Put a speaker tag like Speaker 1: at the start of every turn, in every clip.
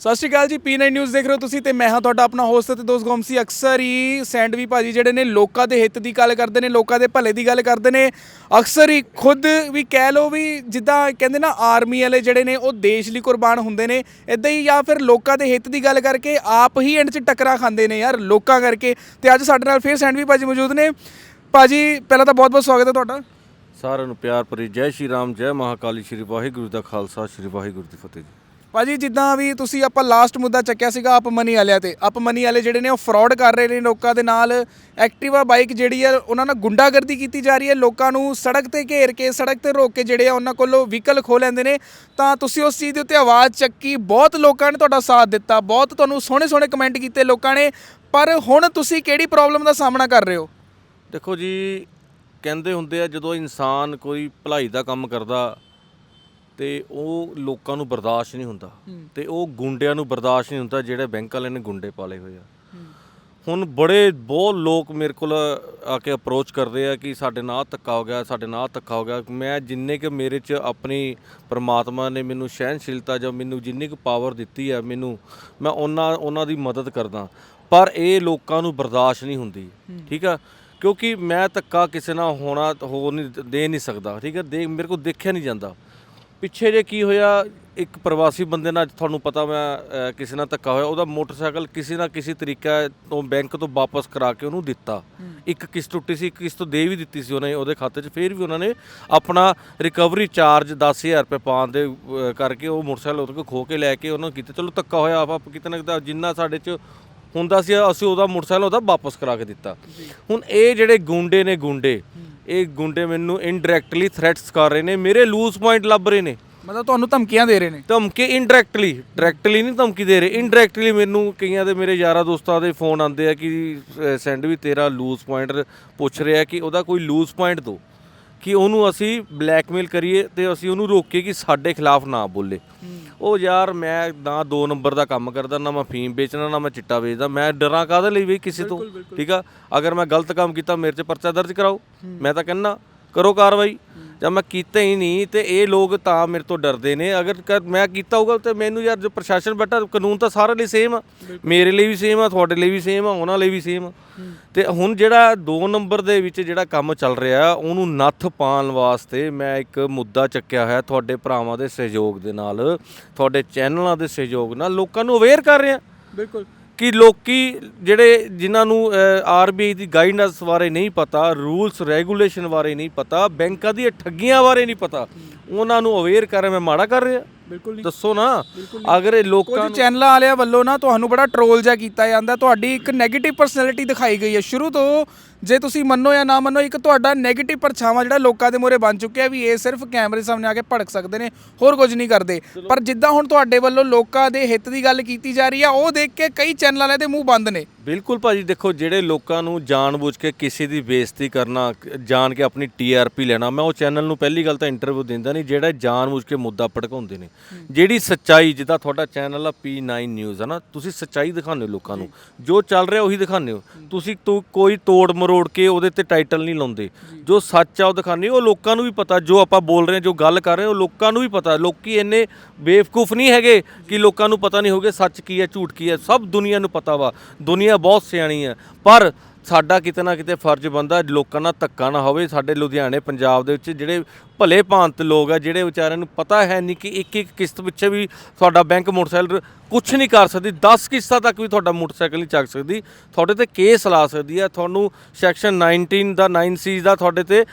Speaker 1: ਸਤਿ ਸ਼੍ਰੀ ਅਕਾਲ ਜੀ P9 news ਦੇਖ ਰਹੇ ਹੋ ਤੁਸੀਂ ਤੇ ਮੈਂ ਹਾਂ ਤੁਹਾਡਾ ਆਪਣਾ ਹੋਸਟ ਤੇ ਦੋਸਤ ਗੋਮਸੀ। ਅਕਸਰ ਹੀ ਸੈਂਡਵੀ ਭਾਜੀ ਜਿਹੜੇ ਨੇ ਲੋਕਾਂ ਦੇ ਹਿੱਤ ਦੀ ਗੱਲ ਕਰਦੇ ਨੇ, ਲੋਕਾਂ ਦੇ ਭਲੇ ਦੀ ਗੱਲ ਕਰਦੇ ਨੇ। ਅਕਸਰ ਹੀ ਖੁਦ ਵੀ ਕਹਿ ਲੋ ਵੀ ਜਿੱਦਾਂ ਕਹਿੰਦੇ ਨਾ ਆਰਮੀ ਵਾਲੇ ਜਿਹੜੇ ਨੇ, ਉਹ ਦੇਸ਼ ਲਈ ਕੁਰਬਾਨ ਹੁੰਦੇ ਨੇ। ਇਦਾਂ ਹੀ ਜਾਂ ਫਿਰ ਲੋਕਾਂ ਦੇ ਹਿੱਤ ਦੀ ਗੱਲ ਕਰਕੇ ਆਪ ਹੀ ਐਂਡ 'ਚ ਟੱਕਰਾਂ ਖਾਂਦੇ ਨੇ ਯਾਰ, ਲੋਕਾਂ ਕਰਕੇ। ਤੇ ਅੱਜ ਸਾਡੇ ਨਾਲ ਫਿਰ ਸੈਂਡਵੀ ਭਾਜੀ ਮੌਜੂਦ ਨੇ। ਭਾਜੀ, ਪਹਿਲਾਂ ਤਾਂ ਬਹੁਤ ਬਹੁਤ ਸਵਾਗਤ ਹੈ ਤੁਹਾਡਾ।
Speaker 2: ਸਾਰਿਆਂ ਨੂੰ ਪਿਆਰ ਭਰੀ ਜੈ ਸ਼੍ਰੀ ਰਾਮ, ਜੈ ਮਹਾਕਾਲੀ, ਸ਼੍ਰੀ ਵਾਹਿਗੁਰੂ ਦਾ ਖਾਲਸਾ, ਸ਼੍ਰੀ ਵਾਹਿਗੁਰੂ ਦੀ ਫਤਿਹ ਜੀ।
Speaker 1: ਭਾਜੀ, ਜਿੱਦਾਂ ਵੀ ਤੁਸੀਂ ਆਪਾਂ ਲਾਸਟ ਮੁੱਦਾ ਚੱਕਿਆ ਸੀਗਾ ਆਪ ਮਨੀ ਵਾਲਿਆਂ ਤੇ। ਆਪ ਮਨੀ ਵਾਲੇ ਜਿਹੜੇ ਨੇ ਉਹ ਫਰਾਡ ਕਰ ਰਹੇ ਨੇ ਲੋਕਾਂ ਦੇ ਨਾਲ। ਐਕਟਿਵਾ ਬਾਈਕ ਜਿਹੜੀ ਹੈ ਉਹਨਾਂ ਨਾਲ ਗੁੰਡਾਗਰਦੀ ਕੀਤੀ ਜਾ ਰਹੀ ਹੈ। ਲੋਕਾਂ ਨੂੰ ਸੜਕ ਤੇ ਘੇਰ ਕੇ, ਸੜਕ ਤੇ ਰੋਕ ਕੇ ਜਿਹੜੇ ਆ, ਉਹਨਾਂ ਕੋਲੋਂ ਵਹੀਕਲ ਖੋ ਲੈਂਦੇ ਨੇ। ਤਾਂ ਤੁਸੀਂ ਉਸ ਚੀਜ਼ ਦੇ ਉੱਤੇ ਆਵਾਜ਼ ਚੱਕੀ। ਬਹੁਤ ਲੋਕਾਂ ਨੇ ਤੁਹਾਡਾ ਸਾਥ ਦਿੱਤਾ। ਬਹੁਤ ਤੁਹਾਨੂੰ ਸੋਹਣੇ ਸੋਹਣੇ ਕਮੈਂਟ ਕੀਤੇ ਲੋਕਾਂ ਨੇ। ਪਰ ਹੁਣ ਤੁਸੀਂ ਕਿਹੜੀ ਪ੍ਰੋਬਲਮ ਦਾ ਸਾਹਮਣਾ ਕਰ ਰਹੇ ਹੋ?
Speaker 2: ਦੇਖੋ ਜੀ, ਕਹਿੰਦੇ ਹੁੰਦੇ ਆ, ਜਦੋਂ ਇਨਸਾਨ ਕੋਈ ਭਲਾਈ ਦਾ ਕੰਮ ਕਰਦਾ ਤੇ ਉਹ ਲੋਕਾਂ ਨੂੰ ਬਰਦਾਸ਼ਤ ਨਹੀਂ ਹੁੰਦਾ। ਤੇ ਉਹ ਗੁੰਡਿਆਂ ਨੂੰ ਬਰਦਾਸ਼ਤ ਨਹੀਂ ਹੁੰਦਾ ਜਿਹੜੇ ਬੈਂਕ ਵਾਲਿਆਂ ਨੇ ਗੁੰਡੇ ਪਾਲੇ ਹੋਏ ਆ। ਹੁਣ ਬੜੇ ਬਹੁਤ ਲੋਕ ਮੇਰੇ ਕੋਲ ਆ ਕੇ ਅਪਰੋਚ ਕਰਦੇ ਆ ਕਿ ਸਾਡੇ ਨਾਲ ਧੱਕਾ ਹੋ ਗਿਆ ਸਾਡੇ ਨਾਲ ਧੱਕਾ ਹੋ ਗਿਆ। ਮੈਂ ਜਿੰਨੇ ਕਿ ਮੇਰੇ 'ਚ ਆਪਣੀ ਪ੍ਰਮਾਤਮਾ ਨੇ ਮੈਨੂੰ ਸਹਿਨਸ਼ੀਲਤਾ ਜਾਂ ਮੈਨੂੰ ਜਿੰਨੀ ਕੁ ਪਾਵਰ ਦਿੱਤੀ ਹੈ ਮੈਨੂੰ ਮੈਂ ਉਹਨਾਂ ਉਹਨਾਂ ਦੀ ਮਦਦ ਕਰਦਾ। ਪਰ ਇਹ ਲੋਕਾਂ ਨੂੰ ਬਰਦਾਸ਼ਤ ਨਹੀਂ ਹੁੰਦੀ ਠੀਕ ਆ? ਕਿਉਂਕਿ ਮੈਂ ਧੱਕਾ ਕਿਸੇ ਨਾਲ ਹੋਣਾ ਹੋ ਨਹੀਂ ਦੇ ਨਹੀਂ ਸਕਦਾ ਠੀਕ ਹੈ ਦੇ ਮੇਰੇ ਕੋਲ ਦੇਖਿਆ ਨਹੀਂ ਜਾਂਦਾ। ਪਿੱਛੇ ਜੇ ਕੀ ਹੋਇਆ ਇੱਕ ਪ੍ਰਵਾਸੀ ਬੰਦੇ ਨਾਲ ਤੁਹਾਨੂੰ ਪਤਾ ਮੈਂ ਕਿਸੇ ਨਾਲ ਧੱਕਾ ਹੋਇਆ ਉਹਦਾ ਮੋਟਰਸਾਈਕਲ ਕਿਸੇ ਨਾ ਕਿਸੇ ਤਰੀਕਾ ਤੋਂ ਬੈਂਕ ਤੋਂ ਵਾਪਸ ਕਰਾ ਕੇ ਉਹਨੂੰ ਦਿੱਤਾ। ਇੱਕ ਕਿਸ਼ਤ ਟੁੱਟੀ ਸੀ ਕਿਸ਼ਤ ਦੇ ਵੀ ਦਿੱਤੀ ਸੀ ਉਹਨੇ ਉਹਦੇ ਖਾਤੇ 'ਚ ਫਿਰ ਵੀ ਉਹਨਾਂ ਨੇ ਆਪਣਾ ਰਿਕਵਰੀ ਚਾਰਜ 10000 ਰੁਪਏ ਪਾਉਣ ਦੇ ਕਰਕੇ ਉਹ ਮੋਟਰਸਾਈਕਲ ਉਹਦੇ ਕੋਲ ਖੋ ਕੇ ਲੈ ਕੇ ਉਹਨਾਂ ਨੂੰ ਕੀਤਾ। ਚਲੋ ਧੱਕਾ ਹੋਇਆ ਆਪਾਂ ਕਿਤੇ ਨਾ ਕਿਤੇ ਜਿੰਨਾ ਸਾਡੇ 'ਚ ਹੁੰਦਾ ਸੀ ਅਸੀਂ ਉਹਦਾ ਮੋਟਰਸਾਈਕਲ ਉਹਦਾ ਵਾਪਸ ਕਰਾ ਕੇ ਦਿੱਤਾ। ਹੁਣ ਇਹ ਜਿਹੜੇ ਗੁੰਡੇ ਨੇ ਗੁੰਡੇ ਇਹ ਗੁੰਡੇ ਮੈਨੂੰ ਇਨਡਾਇਰੈਕਟਲੀ ਥ੍ਰੈਟਸ ਕਰ ਰਹੇ ਨੇ ਮੇਰੇ ਲੂਜ਼ ਪੁਆਇੰਟ ਲੱਭ ਰਹੇ ਨੇ।
Speaker 1: ਮਤਲਬ ਤੁਹਾਨੂੰ ਧਮਕੀਆਂ ਦੇ ਰਹੇ ਨੇ?
Speaker 2: ਧਮਕੀ ਇਨਡਾਇਰੈਕਟਲੀ ਡਾਇਰੈਕਟਲੀ ਨਹੀਂ ਧਮਕੀ ਦੇ ਰਹੇ ਇਨਡਾਇਰੈਕਟਲੀ ਮੈਨੂੰ ਕਈਆਂ ਦੇ ਮੇਰੇ ਯਾਰਾਂ ਦੋਸਤਾਂ ਦੇ ਫੋਨ ਆਉਂਦੇ ਆ ਕਿ ਸੈਂਡ ਵੀ ਤੇਰਾ ਲੂਜ਼ ਪੁਆਇੰਟ ਪੁੱਛ ਰਿਹਾ ਕਿ ਉਹਦਾ ਕੋਈ ਲੂਜ਼ ਪੁਆਇੰਟ ਦੋ। ਕਿ ਉਹਨੂੰ ਅਸੀਂ ਬਲੈਕਮੇਲ ਕਰੀਏ ਤੇ ਅਸੀਂ ਉਹਨੂੰ ਰੋਕੀਏ ਕਿ ਸਾਡੇ ਖਿਲਾਫ ਨਾ ਬੋਲੇ। ਉਹ ਯਾਰ ਮੈਂ ਨਾ ਦੋ ਨੰਬਰ ਦਾ ਕੰਮ ਕਰਦਾ ਨਾ ਮੈਂ ਫੀਮ ਵੇਚਣਾ ਨਾ ਮੈਂ ਚਿੱਟਾ ਵੇਚਦਾ। ਮੈਂ ਡਰਾਂ ਕਾਹਦੇ ਲਈ ਵੀ ਕਿਸੇ ਤੋਂ? ਠੀਕ ਆ? ਅਗਰ ਮੈਂ ਗਲਤ ਕੰਮ ਕੀਤਾ ਮੇਰੇ 'ਚ ਪਰਚਾ ਦਰਜ ਕਰਾਓ। ਮੈਂ ਤਾਂ ਕਹਿੰਨਾ ਕਰੋ ਕਾਰਵਾਈ। ਜਾਂ ਮੈਂ ਕੀਤਾ ਹੀ ਨਹੀਂ ਤੇ ਇਹ ਲੋਕ ਤਾਂ ਮੇਰੇ ਤੋਂ ਡਰਦੇ ਨੇ। ਅਗਰ ਕ- ਮੈਂ ਕੀਤਾ ਹੋਊਗਾ ਤੇ ਮੈਨੂੰ ਯਾਰ ਜੋ ਪ੍ਰਸ਼ਾਸਨ ਬੈਠਾ ਕਾਨੂੰਨ ਤਾਂ ਸਾਰੇ ਲਈ ਸੇਮ ਆ। ਮੇਰੇ ਲਈ ਵੀ ਸੇਮ ਆ ਤੁਹਾਡੇ ਲਈ ਵੀ ਸੇਮ ਆ ਉਹਨਾਂ ਲਈ ਵੀ ਸੇਮ ਆ। ਤੇ ਹੁਣ ਜਿਹੜਾ 2 ਨੰਬਰ ਦੇ ਵਿੱਚ ਜਿਹੜਾ ਕੰਮ ਚੱਲ ਰਿਹਾ ਉਹਨੂੰ ਨੱਥ ਪਾਉਣ ਵਾਸਤੇ ਮੈਂ ਇੱਕ ਮੁੱਦਾ ਚੱਕਿਆ ਹੋਇਆ ਤੁਹਾਡੇ ਭਰਾਵਾਂ ਦੇ ਸਹਿਯੋਗ ਦੇ ਨਾਲ ਤੁਹਾਡੇ ਚੈਨਲਾਂ ਦੇ ਸਹਿਯੋਗ ਨਾਲ ਲੋਕਾਂ ਨੂੰ ਅਵੇਅਰ ਕਰ ਰਿਹਾ।
Speaker 1: ਬਿਲਕੁਲ।
Speaker 2: ਕਿ ਲੋਕੀ ਜਿਹੜੇ ਜਿਨ੍ਹਾਂ ਨੂੰ ਆਰਬੀਆਈ ਦੀ ਗਾਈਡੈਂਸ ਬਾਰੇ ਨਹੀਂ ਪਤਾ ਰੂਲਸ ਰੈਗੂਲੇਸ਼ਨ ਬਾਰੇ ਨਹੀਂ ਪਤਾ, ਬੈਂਕਾਂ ਦੀਆਂ ਠੱਗੀਆਂ ਬਾਰੇ ਨਹੀਂ ਪਤਾ, ਉਹਨਾਂ ਨੂੰ ਅਵੇਅਰ ਕਰ ਰਿਹਾ ਮੈਂ ਮਾੜਾ ਕਰ ਰਿਹਾ।
Speaker 1: ਬਿਲਕੁਲ
Speaker 2: ਦੱਸੋ ਨਾ ਅਗਰ ਇਹ ਲੋਕਾਂ
Speaker 1: ਕੁਝ ਚੈਨਲਾਂ ਵਾਲਿਆਂ ਵੱਲੋਂ ਨਾ ਤੁਹਾਨੂੰ ਬੜਾ ਟ੍ਰੋਲ ਜਿਹਾ ਕੀਤਾ ਜਾਂਦਾ ਤੁਹਾਡੀ ਇੱਕ 네ਗੇਟਿਵ ਪਰਸਨੈਲਿਟੀ ਦਿਖਾਈ ਗਈ ਹੈ। ਸ਼ੁਰੂ ਤੋਂ ਜੇ ਤੁਸੀਂ ਮੰਨੋ ਜਾਂ ਨਾ ਮੰਨੋ ਇੱਕ ਤੁਹਾਡਾ 네ਗੇਟਿਵ ਪਰਛਾਵਾਂ ਜਿਹੜਾ ਲੋਕਾਂ ਦੇ ਮੂਹਰੇ ਬਣ ਚੁੱਕਿਆ ਵੀ ਇਹ ਸਿਰਫ ਕੈਮਰੇ ਸਾਹਮਣੇ ਆ ਕੇ ਭੜਕ ਸਕਦੇ ਨੇ ਹੋਰ ਕੁਝ ਨਹੀਂ ਕਰਦੇ। ਪਰ ਜਿੱਦਾਂ ਹੁਣ ਤੁਹਾਡੇ ਵੱਲੋਂ ਲੋਕਾਂ ਦੇ ਹਿੱਤ ਦੀ ਗੱਲ ਕੀਤੀ ਜਾ ਰਹੀ ਆ ਉਹ ਦੇਖ ਕੇ ਕਈ ਚੈਨਲ ਵਾਲਿਆਂ ਦੇ ਮੂੰਹ ਬੰਦ ਨੇ।
Speaker 2: ਬਿਲਕੁਲ ਭਾਜੀ ਦੇਖੋ ਜਿਹੜੇ ਲੋਕਾਂ ਨੂੰ ਜਾਣਬੁੱਝ ਕੇ ਕਿਸੇ ਦੀ ਬੇਇੱਜ਼ਤੀ ਕਰਨਾ ਜਾਣ ਕੇ ਆਪਣੀ ਟੀਆਰਪੀ ਲੈਣਾ ਮੈਂ ਉਹ ਚੈਨਲ ਨੂੰ ਪਹਿਲੀ ਗੱਲ ਤਾਂ ਇੰਟਰਵਿਊ ਦਿੰਦਾ ਨਹੀਂ ਜਿਹੜਾ ਜਾਣਬੁੱਝ ਕੇ ਮੁੱਦਾ ਭੜਕਾਉਂਦੇ ਨੇ। ਜਿਹੜੀ ਸੱਚਾਈ ਜਿੱਦਾਂ ਤੁਹਾਡਾ ਚੈਨਲ ਆ P9 ਨਿਊਜ਼ ਹੈ ਨਾ ਤੁਸੀਂ ਸੱਚਾਈ ਦਿਖਾਉਂਦੇ ਹੋ ਲੋਕਾਂ ਨੂੰ। ਜੋ। ਚੱਲ ਰਿਹਾ ਉਹੀ ਦਿਖਾਉਂਦੇ ਹੋ। ਤੁਸੀਂ ਤੂੰ ਕੋਈ ਤੋੜ ਮਰੋੜ ਕੇ ਉਹਦੇ ਤੇ ਟਾਈਟਲ ਨਹੀਂ ਲਾਉਂਦੇ। ਜੋ। ਸੱਚ ਆ ਉਹ ਦਿਖਾਉਂਦੇ ਉਹ ਲੋਕਾਂ ਨੂੰ ਵੀ ਪਤਾ ਜੋ ਆਪਾਂ ਬੋਲ ਰਹੇ ਹਾਂ ਜੋ ਗੱਲ ਕਰ ਰਹੇ ਹਾਂ ਉਹ ਲੋਕਾਂ ਨੂੰ ਵੀ ਪਤਾ। ਲੋਕੀ ਇੰਨੇ ਬੇਵਕੂਫ ਨਹੀਂ ਹੈਗੇ ਕਿ ਲੋਕਾਂ ਨੂੰ ਪਤਾ ਨਹੀਂ ਹੋਗੇ ਸੱਚ ਕੀ ਹੈ ਝੂਠ ਕੀ ਹੈ ਸਭ ਦੁਨੀਆ ਨੂੰ ਪਤਾ ਵਾ। ਦੁਨੀਆ ਬਹੁਤ ਸਿਆਣੀ ਹੈ ਪਰ ਸਾਡਾ ਕਿਤੇ ਨਾ ਕਿਤੇ ਫਰਜ਼ ਬੰਦਾ ਲੋਕਾਂ ਨਾਲ ਧੱਕਾ ਨਾ ਹੋਵੇ। ਸਾਡੇ ਲੁਧਿਆਣੇ, ਪੰਜਾਬ ਦੇ ਵਿੱਚ ਜਿਹੜੇ ਭਲੇ ਭਾਂਤ ਲੋਕ ਆ, ਜਿਹੜੇ ਵਿਚਾਰਿਆਂ ਨੂੰ ਪਤਾ ਹੈ ਨਹੀਂ ਕਿ ਇੱਕ ਇੱਕ ਕਿਸ਼ਤ ਪਿੱਛੇ ਵੀ ਤੁਹਾਡਾ ਬੈਂਕ ਮੋਟਰਸਾਈਕਲ ਕੁਝ ਨਹੀਂ ਕਰ ਸਕਦੀ 10 ਕਿਸ਼ਤਾਂ ਤੱਕ ਵੀ ਤੁਹਾਡਾ ਮੋਟਰਸਾਈਕਲ ਨਹੀਂ ਚੱਕ ਸਕਦੀ। ਤੁਹਾਡੇ ਤੇ ਕੇਸ ਲਾ ਸਕਦੀ ਹੈ ਤੁਹਾਨੂੰ ਸੈਕਸ਼ਨ 19 ਦਾ 9C ਦਾ ਤੁਹਾਡੇ ਤੇ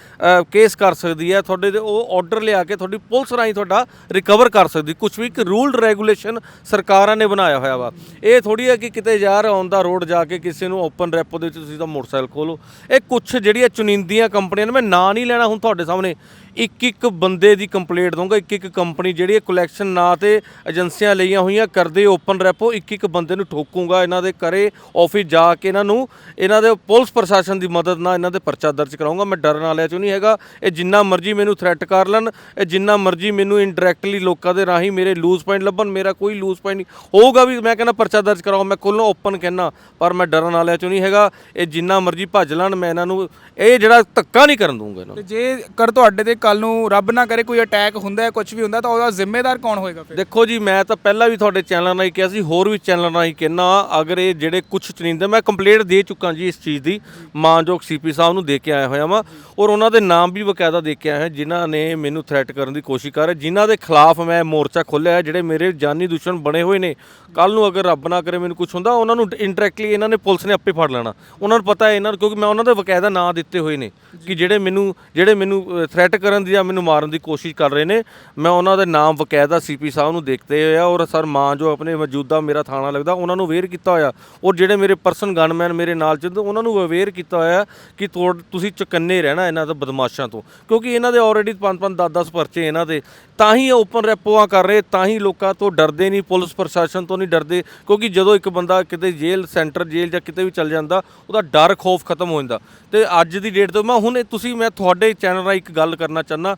Speaker 2: ਕੇਸ ਕਰ ਸਕਦੀ ਹੈ ਤੁਹਾਡੇ ਤੇ ਉਹ ਆਰਡਰ ਲਿਆ ਕੇ ਤੁਹਾਡੀ ਪੁਲਿਸ ਰਾਹੀਂ ਤੁਹਾਡਾ ਰਿਕਵਰ ਕਰ ਸਕਦੀ। ਕੁਝ ਵੀ ਇੱਕ ਰੂਲ ਰੈਗੂਲੇਸ਼ਨ ਸਰਕਾਰਾਂ ਨੇ ਬਣਾਇਆ ਹੋਇਆ ਵਾ। ਇਹ ਥੋੜੀ ਹੈ ਕਿ ਕਿਤੇ ਯਾਰ ਔਨ ਦਾ ਰੋਡ ਜਾ ਕੇ ਕਿਸੇ ਨੂੰ ਓਪਨ ਰੈਪੋ ਦੇ ਵਿੱਚ ਤੁਸੀਂ ਤਾਂ ਮੋਟਰਸਾਈਕਲ ਖੋਲੋ। ਇਹ ਕੁਝ ਜਿਹੜੀਆਂ ਚੁਣਿੰਦੀਆਂ ਕੰਪਨੀਆਂ ਨੇ, ਮੈਂ ਨਾਂ ਨਹੀਂ ਲੈਣਾ ਹੁਣ ਤੁਹਾਡੇ ਸਾਹਮਣੇ। ਇੱਕ ਇੱਕ ਬੰਦੇ ਦੀ ਕੰਪਲੇਂਟ ਦਊਂਗਾ ਇੱਕ ਇੱਕ ਕੰਪਨੀ ਜਿਹੜੀ ਕਲੈਕਸ਼ਨ ਨਾਂ ਤੇ ਏਜੰਸੀਆਂ ਲਈਆਂ ਹੋਈਆਂ ਕਰਦੇ ਓਪਨ ਰੈਪੋ ਇੱਕ ਇੱਕ ਬੰਦੇ ਨੂੰ ਠੋਕੂਗਾ ਇਹਨਾਂ ਦੇ ਘਰੇ ਆਫਿਸ ਜਾ ਕੇ ਇਹਨਾਂ ਨੂੰ, ਇਹਨਾਂ ਦੇ ਪੁਲਿਸ ਪ੍ਰਸ਼ਾਸਨ ਦੀ ਮਦਦ ਨਾਲ ਇਹਨਾਂ ਦੇ ਪਰਚਾ ਦਰਜ ਕਰਾਉਂਗਾ, ਮੈਂ ਡਰਨ ਵਾਲਿਆਂ ਚੋਂ ਨਹੀਂ ਹੈਗਾ, ਇਹ ਜਿੰਨਾ ਮਰਜ਼ੀ ਮੈਨੂੰ ਥ੍ਰੈਟ ਕਰ ਲੈਣ, ਇਹ ਜਿੰਨਾ ਮਰਜ਼ੀ ਮੈਨੂੰ ਇਨਡਾਇਰੈਕਟਲੀ ਲੋਕਾਂ ਦੇ ਰਾਹੀਂ ਮੇਰੇ ਲੂਜ਼ ਪੁਆਇੰਟ ਲੱਭਣ, ਮੇਰਾ ਕੋਈ ਲੂਜ਼ ਪੁਆਇੰਟ ਨਹੀਂ, ਹੋਊਗਾ ਵੀ ਮੈਂ ਕਹਿੰਦਾ ਪਰਚਾ ਦਰਜ ਕਰਾਓ, ਮੈਂ ਖੁੱਲੋਂ ਓਪਨ ਕਹਿਣਾ ਪਰ ਮੈਂ ਡਰਨ ਵਾਲਿਆਂ ਚੋਂ ਨਹੀਂ ਹੈਗਾ, ਇਹ ਜਿੰਨਾ ਮਰਜ਼ੀ ਭੱਜ ਲੈਣ, ਮੈਂ ਇਹਨਾਂ ਨੂੰ, ਇਹ ਜਿਹੜਾ ਧੱਕਾ ਨਹੀਂ ਕਰਨ ਦੂੰਗਾ ਇਹਨਾਂ ਨੂੰ।
Speaker 1: ਜੇ ਕਰ ਤੁਹਾਡੇ ਤੇ ਕੱਲ ਨੂੰ ਰੱਬ ਨਾ ਕਰੇ ਕੋਈ ਅਟੈਕ ਹੁੰਦਾ ਹੈ ਕੁਝ ਵੀ ਹੁੰਦਾ, ਤਾਂ ਉਹਦਾ ਜ਼ਿੰਮੇਦਾਰ ਕੌਣ ਹੋਏਗਾ ਫਿਰ?
Speaker 2: ਦੇਖੋ ਜੀ, ਮੈਂ ਤਾਂ ਪਹਿਲਾਂ ਵੀ ਤੁਹਾਡੇ ਚੈਨਲ ਨਾਲ ਹੀ ਕਿਹਾ ਸੀ, ਹੋਰ ਵੀ ਚੈਨਲ ਨਾਲ ਹੀ ਕਹਿਣਾ ਅਗਰ ਇਹ ਜਿਹੜੇ ਕੁਝ ਚੁਣਿੰਦੇ ਮੈਂ ਕੰਪਲੇਂਟ ਦੇ ਚੁੱਕਾ ਜੀ ਇਸ ਚੀਜ਼ ਦੀ। ਮਾਨਯੋਗ ਸੀਪੀ ਸਾਹਿਬ ਨੂੰ ਦੇ ਕੇ ਆਇਆ ਹੋਇਆ ਵਾਂ, ਔਰ ਉਹਨਾਂ ਦੇ ਨਾਮ ਵੀ ਬਕਾਇਦਾ ਦੇ ਕੇ ਆਇਆ ਹਾਂ, ਜਿਨ੍ਹਾਂ ਨੇ ਮੈਨੂੰ ਥ੍ਰੈਟ ਕਰਨ ਦੀ ਕੋਸ਼ਿਸ਼ ਕਰ ਰਹੇ। ਜਿਨ੍ਹਾਂ ਦੇ ਖਿਲਾਫ ਮੈਂ ਮੋਰਚਾ ਖੋਲ੍ਹਿਆ ਹੈ, ਜਿਹੜੇ ਮੇਰੇ ਜਾਨੀ ਦੁਸ਼ਮਣ ਬਣੇ ਹੋਏ ਨੇ ਕੱਲ ਨੂੰ ਅਗਰ ਰੱਬ ਨਾ ਕਰੇ ਮੈਨੂੰ ਕੁਝ ਹੁੰਦਾ, ਉਹਨਾਂ ਨੂੰ ਇੰਡਾਇਰੈਕਟਲੀ ਇਹਨਾਂ ਨੇ ਪੁਲਿਸ ਨੇ ਆਪੇ ਫੜ ਲੈਣਾ। ਉਹਨਾਂ ਨੂੰ ਪਤਾ ਹੈ ਇਹਨਾਂ ਨੂੰ, ਕਿਉਂਕਿ ਮੈਂ ਉਹਨਾਂ ਦੇ ਬਕਾਇਦਾ ਨਾਂ ਦਿੱਤੇ ਹੋਏ ਨੇ, ਕਿ ਜਿਹੜੇ ਮੈਨੂੰ ਜਿਹੜੇ ਮੈਨੂੰ ਥ੍ਰੈਟ ਕਰਨ ਦੀ ਜਾਂ ਮੈਨੂੰ ਮਾਰਨ ਦੀ ਕੋਸ਼ਿਸ਼ ਕਰ ਰਹੇ ਨੇ, ਮੈਂ ਉਹਨਾਂ ਦੇ ਨਾਮ ਬਕਾਇਦਾ ਸੀਪੀ ਸਾਹਿਬ ਨੂੰ ਦੇਖਤੇ ਹੋਇਆ ਔਰ ਸਰ ਮਾਂ ਜੋ ਆਪਣੇ ਮੌਜੂਦਾ ਮੇਰਾ ਥਾਣਾ ਲੱਗਦਾ, ਉਹਨਾਂ ਨੂੰ ਅਵੇਅਰ ਕੀਤਾ ਹੋਇਆ। ਔਰ ਜਿਹੜੇ ਮੇਰੇ ਪਰਸਨ ਗਨਮੈਨ ਮੇਰੇ ਨਾਲ ਚੱਲਦੇ, ਉਹਨਾਂ ਨੂੰ ਅਵੇਅਰ ਕੀਤਾ ਹੋਇਆ ਕਿ ਤੋੜ- ਤੁਸੀਂ ਚੁਕੰਨੇ ਰਹਿਣਾ ਇਹਨਾਂ ਤੋਂ ਬਦਮਾਸ਼ਾਂ ਤੋਂ। ਕਿਉਂਕਿ ਇਹਨਾਂ ਦੇ ਆਲਰੇਡੀ 5-5 10-10 ਪਰਚੇ ਇਹਨਾਂ ਦੇ। ਤਾਂ ਹੀ ਇਹ ਓਪਨ ਰੈਪੋਆਂ ਕਰ ਰਹੇ, ਤਾਂ ਹੀ ਲੋਕਾਂ ਤੋਂ ਡਰਦੇ ਨਹੀਂ, ਪੁਲਿਸ ਪ੍ਰਸ਼ਾਸਨ ਤੋਂ ਨਹੀਂ ਡਰਦੇ। ਕਿਉਂਕਿ ਜਦੋਂ ਇੱਕ ਬੰਦਾ ਕਿਤੇ ਜੇਲ੍ਹ ਸੈਂਟਰ ਜੇਲ੍ਹ ਜਾਂ ਕਿਤੇ ਵੀ ਚੱਲ ਜਾਂਦਾ, ਉਹਦਾ ਡਰ, ਖੌਫ ਖਤਮ ਹੋ ਜਾਂਦਾ। ਤੇ ਅੱਜ ਦੀ ਡੇਟ ਤੋਂ ਮੈਂ ਹੁਣ ਇਹ ਤੁਸੀਂ, ਮੈਂ ਤੁਹਾਡੇ ਚੈਨਲ ਰਾਹੀਂ ਇੱਕ ਗੱਲ ਕਰਨਾ ਚਾਹੁੰਦਾ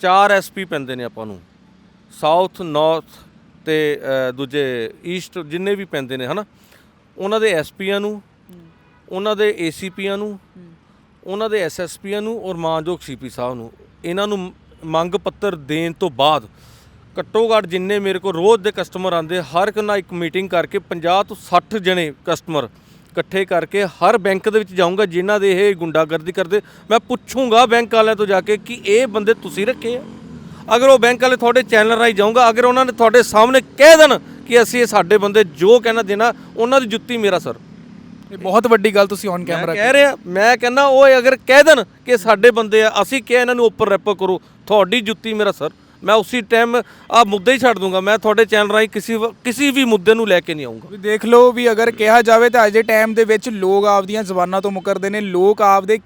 Speaker 2: ਚਾਰ ਐਸਪੀ ਪੈਂਦੇ ਨੇ ਆਪਾਂ ਨੂੰ। ਸਾਊਥ ਨਾਰਥ ਤੇ ਦੂਜੇ ਈਸਟ ਜਿੰਨੇ ਵੀ ਪੈਂਦੇ ਨੇ, ਹਨਾ? ਉਹਨਾਂ ਦੇ ਐਸਪੀਆਂ ਨੂੰ, ਉਹਨਾਂ ਦੇ ਏਸੀਪੀਆਂ ਨੂੰ, ਉਹਨਾਂ ਦੇ ਐਸਐਸਪੀਆਂ ਨੂੰ ਔਰ ਮਾਨਯੋਗ ਸੀਪੀ ਸਾਹਿਬ ਨੂੰ। ਇਹਨਾਂ ਨੂੰ ਮੰਗ ਪੱਤਰ ਦੇਣ ਤੋਂ ਬਾਅਦ ਘੱਟੋ ਘੱਟ ਜਿੰਨੇ ਮੇਰੇ ਕੋਲ ਰੋਜ਼ ਦੇ ਕਸਟਮਰ ਆਉਂਦੇ, ਹਰ ਇੱਕ ਨਾਲ ਇੱਕ ਮੀਟਿੰਗ ਕਰਕੇ 50 ਤੋਂ 60 ਜਣੇ ਕਸਟਮਰ ਇਕੱਠੇ ਕਰਕੇ ਹਰ ਬੈਂਕ ਦੇ ਵਿੱਚ ਜਾਊਂਗਾ ਜਿਨ੍ਹਾਂ ਦੇ ਇਹ ਗੁੰਡਾਗਰਦੀ ਕਰਦੇ। ਮੈਂ ਪੁੱਛੂੰਗਾ ਬੈਂਕ ਵਾਲਿਆਂ ਤੋਂ ਜਾ ਕੇ ਕਿ ਇਹ ਬੰਦੇ ਤੁਸੀਂ ਰੱਖੇ ਆ? ਅਗਰ ਉਹ ਬੈਂਕ ਵਾਲੇ ਤੁਹਾਡੇ ਚੈਨਲ ਰਾਹੀਂ ਜਾਊਂਗਾ ਅਗਰ ਉਹਨਾਂ ਨੇ ਤੁਹਾਡੇ ਸਾਹਮਣੇ ਕਹਿ ਦੇਣ ਕਿ ਅਸੀਂ ਇਹ ਸਾਡੇ ਬੰਦੇ ਜੋ ਕਹਿਣਾ ਦੇਣਾ ਉਹਨਾਂ ਦੀ ਜੁੱਤੀ ਮੇਰਾ ਸਰ।
Speaker 1: ਇਹ ਬਹੁਤ ਵੱਡੀ ਗੱਲ ਤੁਸੀਂ ਔਨ ਕੈਮਰਾ
Speaker 2: ਕਹਿ ਰਿਹਾ ਮੈਂ ਕਹਿੰਦਾ ਉਹ ਅਗਰ ਕਹਿ ਦੇਣ ਕਿ ਸਾਡੇ ਬੰਦੇ ਆ ਅਸੀਂ ਕਿਹਾ ਇਹਨਾਂ ਨੂੰ ਉੱਪਰ ਰੈਪੋ ਕਰੋ ਤੁਹਾਡੀ ਜੁੱਤੀ ਮੇਰਾ ਸਰ। ਮੈਂ ਉਸੇ ਟਾਈਮ ਆ ਮੁੱਦੇ ਹੀ ਛੱਡ ਦੂੰਗਾ। ਮੈਂ ਤੁਹਾਡੇ ਚੈਨਲ ਰਾਹੀਂ ਕਿਸੇ ਵ- ਕਿਸੇ ਵੀ ਮੁੱਦੇ ਨੂੰ ਲੈ ਕੇ ਨਹੀਂ ਆਉਂਗਾ
Speaker 1: ਵੀ ਦੇਖ ਲਓ ਵੀ ਅਗਰ ਕਿਹਾ ਜਾਵੇ ਤਾਂ ਅੱਜ ਦੇ ਟਾਈਮ ਦੇ ਵਿੱਚ ਲੋਕ ਆਪਦੀਆਂ ਜ਼ਬਾਨਾਂ ਤੋਂ ਮੁਕਰਦੇ ਨੇ। ਲੋਕ ਆਪਦੇ ਕ-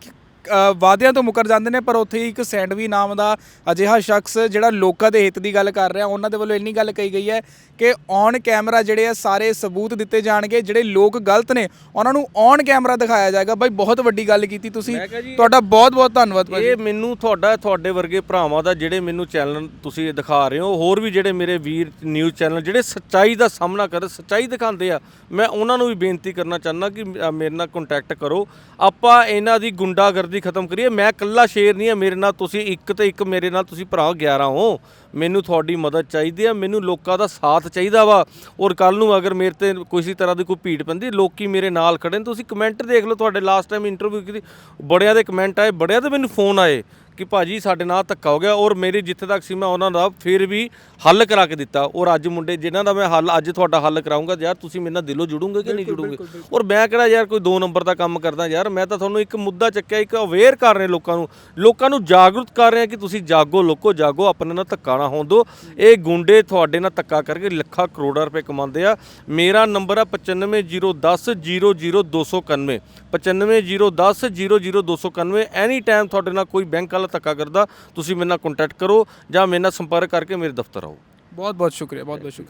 Speaker 1: ਵਾਅਦਿਆਂ ਤੋਂ ਮੁਕਰ ਜਾਂਦੇ ਨੇ ਪਰ ਉੱਥੇ ਇੱਕ ਸੈਂਡਵੀ ਨਾਮ ਦਾ ਅਜਿਹਾ ਸ਼ਖਸ ਜਿਹੜਾ ਲੋਕਾਂ ਦੇ ਹਿੱਤ ਦੀ ਗੱਲ ਕਰ ਰਿਹਾ ਉਹਨਾਂ ਦੇ ਵੱਲੋਂ ਇੰਨੀ ਗੱਲ ਕਹੀ ਗਈ ਹੈ ਕਿ ਔਨ ਕੈਮਰਾ ਜਿਹੜੇ ਆ ਸਾਰੇ ਸਬੂਤ ਦਿੱਤੇ ਜਾਣਗੇ ਜਿਹੜੇ ਲੋਕ ਗਲਤ ਨੇ ਉਹਨਾਂ ਨੂੰ ਔਨ ਕੈਮਰਾ ਦਿਖਾਇਆ ਜਾਏਗਾ। ਬਾਈ ਬਹੁਤ ਵੱਡੀ ਗੱਲ ਕੀਤੀ ਤੁਸੀਂ। ਤੁਹਾਡਾ ਬਹੁਤ ਬਹੁਤ ਧੰਨਵਾਦ ਭਾਜੀ।
Speaker 2: ਇਹ ਮੈਨੂੰ ਤੁਹਾਡਾ ਤੁਹਾਡੇ ਵਰਗੇ ਭਰਾਵਾਂ ਦਾ ਜਿਹੜੇ ਮੈਨੂੰ ਚੈਨਲ ਤੁਸੀਂ ਦਿਖਾ ਰਹੇ ਹੋ ਹੋਰ ਵੀ ਜਿਹੜੇ ਮੇਰੇ ਵੀਰ ਨਿਊਜ਼ ਚੈਨਲ ਜਿਹੜੇ ਸੱਚਾਈ ਦਾ ਸਾਹਮਣਾ ਕਰ ਸੱਚਾਈ ਦਿਖਾਉਂਦੇ ਆ ਮੈਂ ਉਹਨਾਂ ਨੂੰ ਵੀ ਬੇਨਤੀ ਕਰਨਾ ਚਾਹੁੰਦਾ ਕਿ ਮੇਰੇ ਨਾਲ ਕੰਟੈਕਟ ਕਰੋ। ਆਪਾਂ ਇਹਨਾਂ ਦੀ ਗੁੰਡਾਗਰਦੀ ਖਤਮ ਕਰੀਏ। ਮੈਂ ਇਕੱਲਾ ਸ਼ੇਰ ਨਹੀਂ ਆ ਮੇਰੇ ਨਾਲ ਤੁਸੀਂ ਇੱਕ ਤੇ ਇੱਕ ਮੇਰੇ ਨਾਲ ਤੁਸੀਂ ਭਰਾ 11 ਹੋ। ਮੈਨੂੰ ਤੁਹਾਡੀ ਮਦਦ ਚਾਹੀਦੀ ਆ। ਮੈਨੂੰ ਲੋਕਾਂ ਦਾ ਸਾਥ ਚਾਹੀਦਾ ਵਾ। ਔਰ ਕੱਲ ਨੂੰ ਅਗਰ ਮੇਰੇ ਤੇ ਕਿਸੇ ਤਰ੍ਹਾਂ ਦੀ ਕੋਈ ਭੀੜ ਪੈਂਦੀ, ਲੋਕੀ ਮੇਰੇ ਨਾਲ ਖੜੇ ਨੇ। ਤੁਸੀਂ ਕਮੈਂਟ ਦੇਖ ਲਓ। ਤੁਹਾਡੇ ਲਾਸਟ ਟਾਈਮ ਇੰਟਰਵਿਊ ਕੀਤੀ, ਬੜਿਆਂ ਦੇ ਕਮੈਂਟ ਆਏ, ਬੜਿਆਂ ਦੇ ਮੈਨੂੰ ਫੋਨ ਆਏ। ਕਿ ਭਾਜੀ ਸਾਡੇ ਨਾਲ ਧੱਕਾ ਹੋ ਗਿਆ ਔਰ ਮੇਰੀ ਜਿੱਥੇ ਤੱਕ ਸੀ ਮੈਂ ਉਹਨਾਂ ਦਾ ਫਿਰ ਵੀ ਹੱਲ ਕਰਾ ਕੇ ਦਿੱਤਾ ਔਰ ਅੱਜ ਮੁੰਡੇ ਜਿਨ੍ਹਾਂ ਦਾ ਮੈਂ ਹੱਲ ਅੱਜ ਤੁਹਾਡਾ ਹੱਲ ਕਰਾਉਂਗਾ ਯਾਰ ਤੁਸੀਂ ਮੇਰੇ ਨਾਲ ਦਿਲੋਂ ਜੁੜੋਗੇ ਕਿ ਨਹੀਂ ਜੁੜੋਗੇ? ਔਰ ਮੈਂ ਕਿਹੜਾ ਯਾਰ ਕੋਈ ਦੋ ਨੰਬਰ ਦਾ ਕੰਮ ਕਰਦਾ ਯਾਰ ਮੈਂ ਤਾਂ ਤੁਹਾਨੂੰ ਇੱਕ ਮੁੱਦਾ ਚੱਕਿਆ ਇੱਕ ਅਵੇਅਰ ਕਰ ਰਹੇ ਲੋਕਾਂ ਨੂੰ। ਲੋਕਾਂ ਨੂੰ ਜਾਗਰੂਕ ਕਰ ਰਹੇ ਹਾਂ ਕਿ ਤੁਸੀਂ ਜਾਗੋ ਲੋਕੋ ਜਾਗੋ ਆਪਣੇ ਨਾਲ ਧੱਕਾ ਨਾ ਹੋਣ ਦਿਓ। ਇਹ ਗੁੰਡੇ ਤੁਹਾਡੇ ਨਾਲ ਧੱਕਾ ਕਰਕੇ ਲੱਖਾਂ ਕਰੋੜਾਂ ਰੁਪਏ ਕਮਾਉਂਦੇ ਆ। ਮੇਰਾ ਨੰਬਰ ਆ 9501000291 9501000291 ਐਨੀ ਟਾਈਮ ਤੁਹਾਡੇ ਨਾਲ ਕੋਈ ਬੈਂਕ ਵਾਲਾ ਧੱਕਾ ਕਰਦਾ, ਤੁਸੀਂ ਮੇਰੇ ਨਾਲ ਕੰਟੈਕਟ ਕਰੋ ਜਾਂ ਮੇਰੇ ਨਾਲ ਸੰਪਰਕ ਕਰਕੇ ਮੇਰੇ ਦਫ਼ਤਰ ਆਓ।
Speaker 1: ਬਹੁਤ ਬਹੁਤ ਸ਼ੁਕਰੀਆ ਬਹੁਤ ਬਹੁਤ ਸ਼ੁਕਰੀਆ।